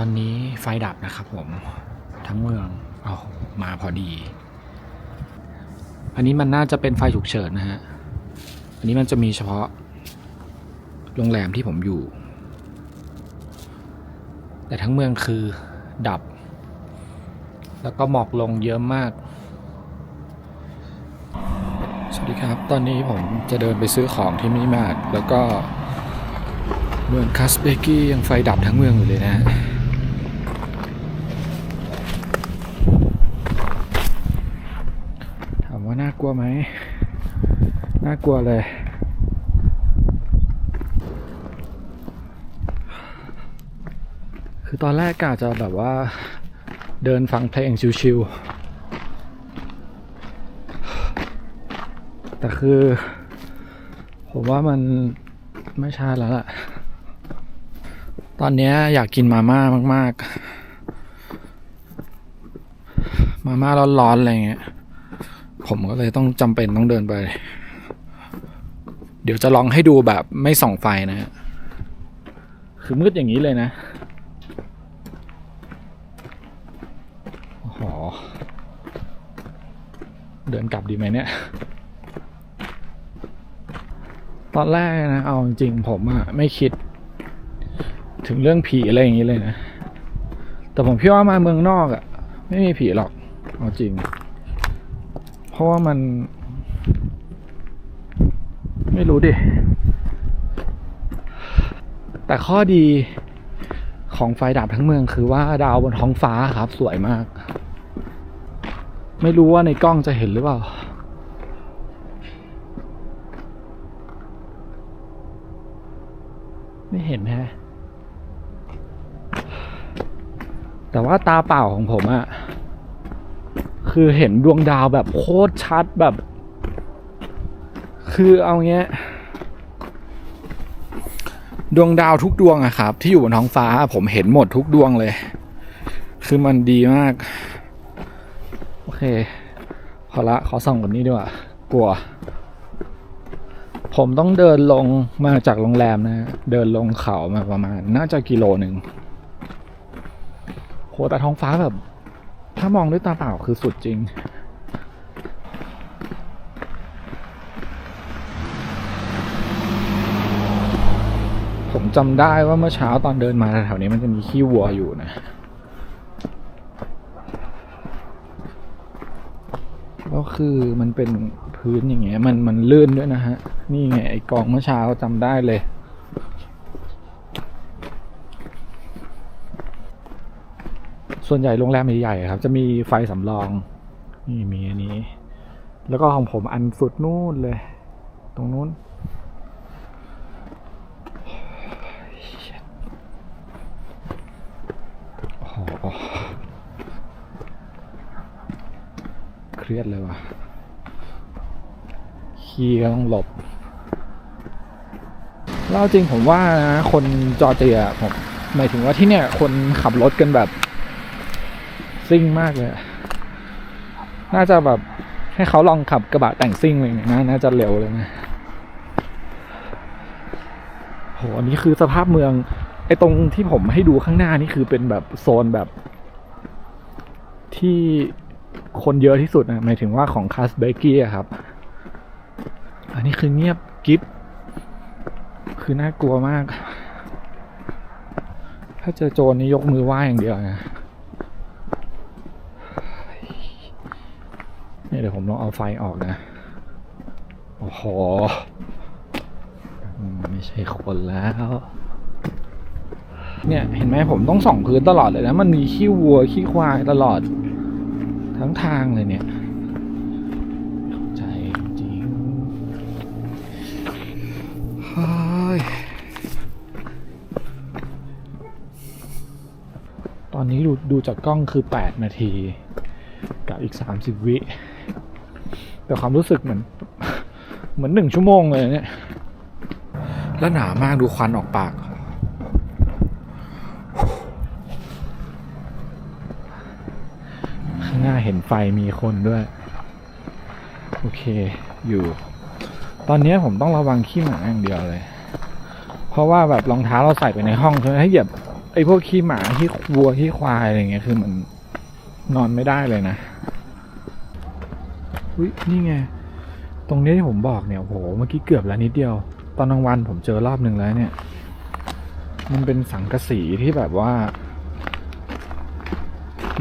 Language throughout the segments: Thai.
ตอนนี้ไฟดับนะครับผม ทั้งเมืองเอามาพอดี อันนี้มันน่าจะเป็นไฟฉุกเฉินนะฮะ อันนี้มันจะมีเฉพาะ โรงแรมที่ผมอยู่ แต่ทั้งเมืองคือดับ แล้วก็หมอกลงเยอะมาก สวัสดีครับ ตอนนี้ผมจะเดินไปซื้อของที่มินิมาร์ทแล้วก็เมืองคาสเบกี้ยังไฟดับทั้งเมืองอยู่เลยนะ ถากลัวไหม น่ากลัวเลย คือตอนแรกกะจะแบบว่าเดินฟังเพลงชิวๆ แต่คือ ผมว่ามันไม่ใช่แล้วล่ะ ตอนนี้อยากกินมาม่ามาก ๆ มาม่าร้อนๆอะไรเงี้ย ผมก็เลยต้องจำเป็นต้องเดินไป เดี๋ยวจะลองให้ดูแบบไม่ส่องไฟนะฮะคือมืดอย่างนี้เลยนะโอ้โหเดินกลับดีไหมเนี่ย ตอนแรกนะเอาจริงๆผมอะไม่คิด ถึงเรื่องผีอะไรอย่างนี้เลยนะ แต่ผมคิดว่ามาเมืองนอกอะไม่มีผีหรอก เอาจริง ราะว่ามัน ไม่รู้ดิ แต่ข้อดีของไฟดับทั้งเมืองคือว่าดาวบนท้องฟ้าครับ สวยมาก ไม่รู้ว่าในกล้องจะเห็นหรือเปล่าไม่เห็นฮะ แต่ว่าตาเปล่าของผมอะ คือเห็นดวงดาวแบบโคตรชัดแบบ คือเอาเงี้ย ดวงดาวทุกดวงอะครับ ที่อยู่บนท้องฟ้าผมเห็นหมดทุกดวงเลย คือมันดีมาก โอเค พอละขอส่องกับนี้ดีกว่ากลัว ผมต้องเดินลงมาจากโรงแรมนะฮะเดินลงเขามาประมาณ น่าจะกิโลหนึ่งโหแต่ท้องฟ้าแบบ ถ้ามองด้วยตาเปล่าคือสุดจริง ผมจำได้ว่าเมื่อเช้าตอนเดินมาแถวๆนี้มันจะมีขี้วัวอยู่นะแล้วคือมันเป็นพื้นอย่างเงี้ยมันมันลื่นด้วยนะฮะ นี่ไงไอกองเมื่อเช้าจำได้เลย ส่วนใหญ่โรงแรมใหญ่ๆครับ จะมีไฟสำรอง นี่มีอันนี้ แล้วก็ของผมอันสุดนู่นเลย ตรงนู้น เครียดเลยว่ะ ขี้ก็ต้องหลบแล้วเอาจริงผมว่านะคนจอร์เจียผมหมายถึงว่าที่เนี่ยคนขับรถกันแบบ ซิ่งมากเลย น่าจะแบบให้เขาลองขับกระบะแต่งซิ่งเลยเนี่ยนะน่าจะเร็วเลยนะโหอันนี้คือสภาพเมือง ไอ้ตรงที่ผมให้ดูข้างหน้านี่คือเป็นแบบโซนแบบ ที่คนเยอะที่สุดนะหมายถึงว่าของคาสเบกี้อะครับ อันนี้คือเงียบกิฟคือน่ากลัวมาก ถ้าเจอโจรนี่ยกมือไหว้อย่างเดียวนะเนี่เดี๋ยวผมลองเอาไฟออกนะ โอ้โห ไม่ใช่คนแล้ว เนี่ยเห็นไหมผมต้องส่องพื้นตลอดเลยนะ มันมีขี้วัวขี้ควายตลอด ทั้งทางเลยเนี่ยใจจริงเฮ้ยตอนนี้ดูดูจากกล้องคือ 8 นาทีกับอีก 30 วิ แต่ความรู้สึกเหมือน เหมือนหนึ่งชั่วโมงเลยเนี่ย แล้วหนามากดูควันออกปาก ข้างหน้าเห็นไฟมีคนด้วย โอเคอยู่ ตอนนี้ผมต้องระวังขี้หมาอย่างเดียวเลย เพราะว่าแบบรองเท้าเราใส่ไปในห้องใช่ไหมถ้าเหยียบไออ้พวกขี้หมาขี้วัวขี้ควายอะไรเงี้ยคือมันนอนไม่ได้เลยนะ อุ้ยนี่ไง ตรงนี้ที่ผมบอกเนี่ยโอ้โหเมื่อกี้เกือบแล้วนิดเดียว ตอนกลางวันผมเจอรอบหนึ่งแล้วเนี่ย มันเป็นสังกะสีที่แบบว่า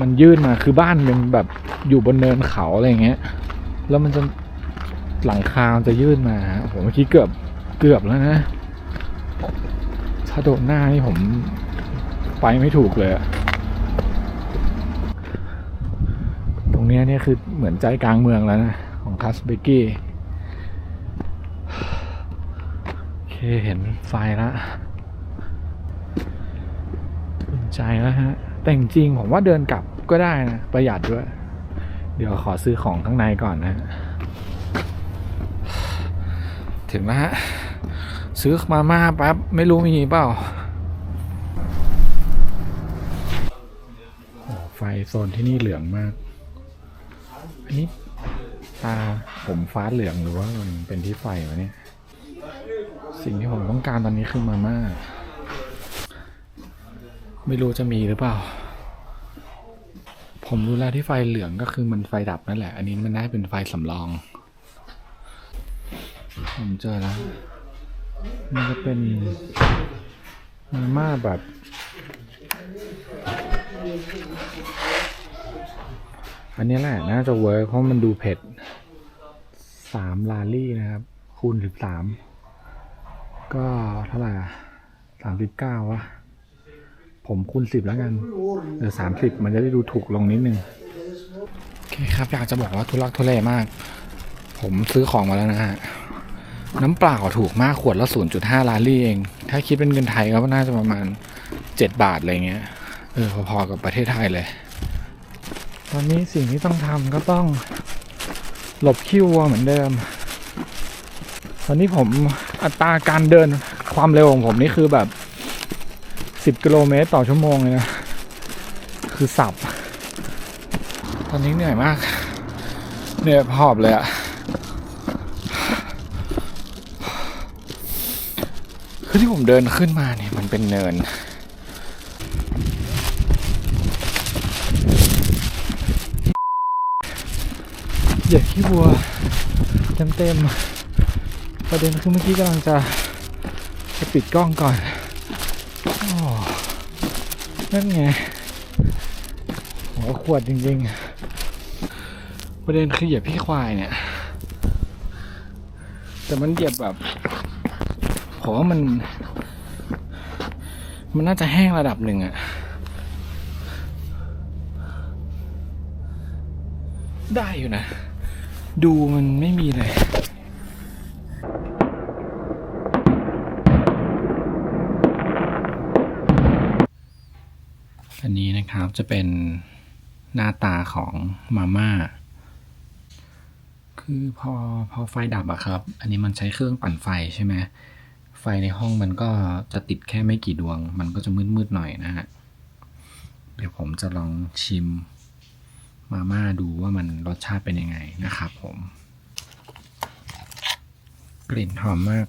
มันยื่นมาคือบ้านเป็นแบบอยู่บนเนินเขาอะไรเงี้ย แล้วมันจะหลังคาจะยื่นมาโอ้โหเมื่อกี้เกือบเกือบแล้วนะถ้าโดนหน้านี่ผมไปไม่ถูกเลยอะตรงเนี่คือเหมือนใจกลางเมืองแล้วนะ ของคัสเบกี้โอเคเห็นไฟแล้วอุ่นใจแล้วฮะ แต่จริงๆผมว่าเดินกลับก็ได้นะ ประหยัดด้วย เดี๋ยวขอซื้อของข้างในก่อนนะ ถึงแล้วฮะ ซื้อมาม่าแป๊บ ไม่รู้มีเปล่าไฟโซนที่นี่เหลืองมาก นนี้ตาผมฟ้าเหลืองหรือว่ามันเป็นที่ไฟวะเนี่ย สิ่งที่ผมต้องการตอนนี้คือมาม่า ไม่รู้จะมีหรือเปล่า ผมรู้แล้วที่ไฟเหลืองก็คือมันไฟดับนั่นแหละ อันนี้มันน่าจะเป็นไฟสำรอง ผมเจอแล้ว มันจะเป็นมาม่าแบบ อันนี้แหละน่าจะเวิร์กเพราะมันดูเผ็ดสามลาลี่นะครับ คูณสิบสามก็เท่าไหร่สามสิบเก้าวะผมคูณสิบแล้วกันเออสามสิบมันจะได้ดูถูกลงนิดนึง โอเคครับ อยากจะบอกว่าทุลักทุเลมาก ผมซื้อของมาแล้วนะฮะ น้ำเปล่าถูกมากขวดละ 0.5ล้านลี่เอง ถ้าคิดเป็นเงินไทยก็น่าจะประมาณ 7 บาทอะไรเงี้ย เออ พอๆกับประเทศไทยเลย ตอนนี้สิ่งที่ต้องทำก็ต้องหลบขี้วัวเหมือนเดิม ตอนนี้ผมอัตราการเดินความเร็วของผมนี่คือแบบ 10 กิโลเมตรต่อชั่วโมงเลยนะ คือสับ ตอนนี้เหนื่อยมาก เหนื่อยหอบเลยอะคือที่ผมเดินขึ้นมาเนี่ยมันเป็นเนิน เหยียดขี้วัวเต็มๆประเด็นคือเมื่อกี้กำลังจะจะปิดกล้องก่อนอนั่นไงหัวขวดจริงๆ ประเด็นคือเหยียบพี่ควายเนี่ย แต่มันเหยียบแบบผมว่ามัน มันน่าจะแห้งระดับหนึ่งอะได้อยู่นะ ดูมันไม่มีเลยอันนี้นะครับจะเป็นหน้าตาของมาม่า คือพอพอไฟดับอะครับ อันนี้มันใช้เครื่องปั่นไฟใช่ไหม ไฟในห้องมันก็จะติดแค่ไม่กี่ดวง มันก็จะมืดๆหน่อยนะฮะ เดี๋ยวผมจะลองชิม มาม่าดูว่ามันรสชาติเป็นยังไงนะครับผม กลิ่นหอมมาก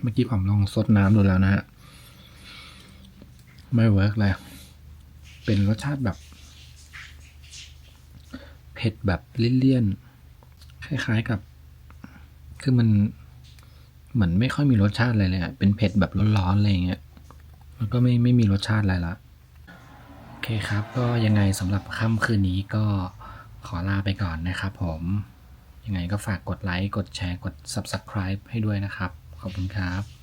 เมื่อกี้ผมลองซดน้ำดูแล้วนะฮะ ไม่เวิร์กเลย เป็นรสชาติแบบ เผ็ดแบบเลี่ยนๆ คล้ายๆกับ คือมัน เหมือนไม่ค่อยมีรสชาติอะไรเลยอะเป็นเผ็ดแบบร้อนๆอะไรอย่างเงี้ยมันก็ไม่ไม่มีรสชาติอะไรละโอเคครับ ก็ยังไงสำหรับค่ำคืนนี้ก็ขอลาไปก่อนนะครับผม ยังไงก็ฝากกดไลค์ กดแชร์ กด Subscribe ให้ด้วยนะครับ ขอบคุณครับ